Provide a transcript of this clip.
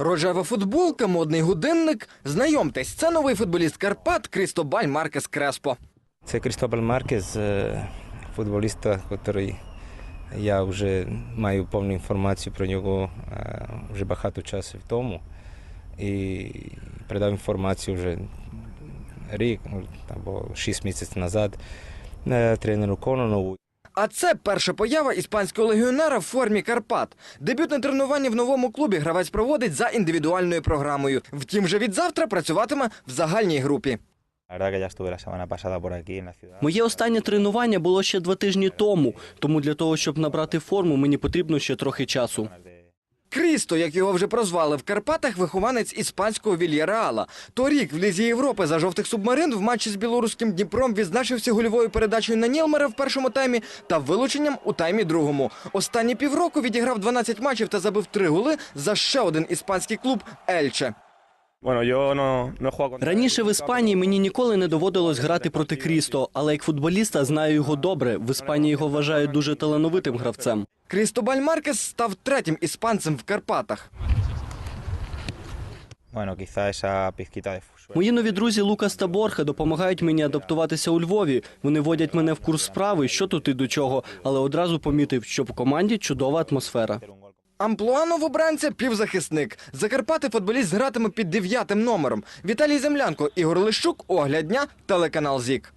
Рожева футболка, модний годинник. Знайомтесь, це новий футболіст Карпат Крістобаль Маркес Креспо. Це Крістобаль Маркес, е, футболіста, який я вже маю повну інформацію про нього е, вже багато часу тому. І передав інформацію вже рік ну, або шість місяців назад е, тренеру Кононову. А це перша поява іспанського легіонера в формі Карпат. Дебютне тренування в новому клубі гравець проводить за індивідуальною програмою. Втім, вже від завтра працюватиме в загальній групі. Моє останнє тренування було ще два тижні тому, тому для того, щоб набрати форму, мені потрібно ще трохи часу. Крісто, як його вже прозвали в Карпатах, вихованець іспанського Вільяреала. Торік в Лізі Європи за жовтих субмарин в матчі з білоруським Дніпром відзначився гольовою передачею на Нілмера в першому таймі та вилученням у таймі другому. Останні півроку відіграв 12 матчів та забив три голи за ще один іспанський клуб Ельче. Раніше в Іспанії мені ніколи не доводилось грати проти Крісто, але як футболіста знаю його добре. В Іспанії його вважають дуже талановитим гравцем. Крістобаль Маркес став третім іспанцем в Карпатах. Мої нові друзі Лукас та Борхе допомагають мені адаптуватися у Львові. Вони водять мене в курс справи, що тут і до чого, але одразу помітив, що в команді чудова атмосфера. Амплуа новобранця – півзахисник. Закарпати футболіст гратиме під дев'ятим номером. Віталій Землянко, Ігор Лищук, Огляд дня, телеканал ЗІК.